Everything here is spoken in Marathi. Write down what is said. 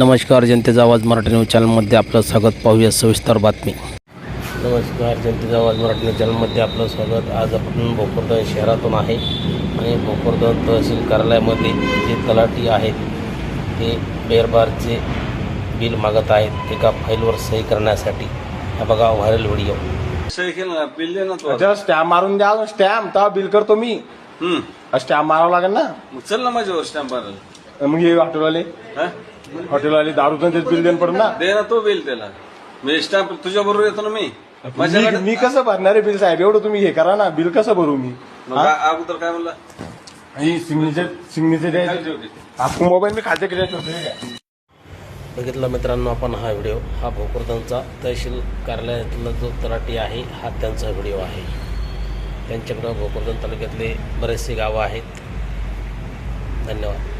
नमस्कार जनतेचा आवाज मराठी न्यूज चॅनलमध्ये आपलं स्वागत. पाहूया सविस्तर बातमी. नमस्कार जनतेचा आवाज मराठी न्यूज चॅनलमध्ये आपलं स्वागत. आज आपण भोकरदन शहरातून आहे आणि भोकरदन तहसील कार्यालयामध्ये जे तलाठी आहेत ते बेरबारचे बिल मागत आहेत एका फाईलवर सही करण्यासाठी. हा बघा व्हायरल व्हिडिओ. सही केलं ना? बिल दे ना तू आता. त्याला स्टॅम्प मारून द्या स्टॅम्प. तेव्हा बिल करतो मी. स्टॅम्प मारावं लागेल ना? चल ना माझ्यावर स्टॅम्प मारायला. मग हे हॉटेलवाले हा? हॉटेलवाले दारूचं तेच बिल देणं पडत ना? दे ना तो बिल त्याला. मी स्टॅम्प तुझ्या बरोबर येतो ना मी? मी माझ्याकडे मी कसं भरणार आहे बिल साहेब? एवढं तुम्ही हे करा ना. बिल कसं भरू मी? मग आ- अगोदर काय म्हणला? ही सिग्नेचर सिग्नेचर द्यायचं? आपण मोबाईल मी खाते केले बघितलं मित्रांनो आपण हा व्हिडिओ. हा भोकरदनचा तहसील कार्यालयातला जो तलाठी आहे हा त्यांचा व्हिडिओ आहे. त्यांच्याकडं भोकरदन तालुक्यातले बरेचसे गावं आहेत. धन्यवाद.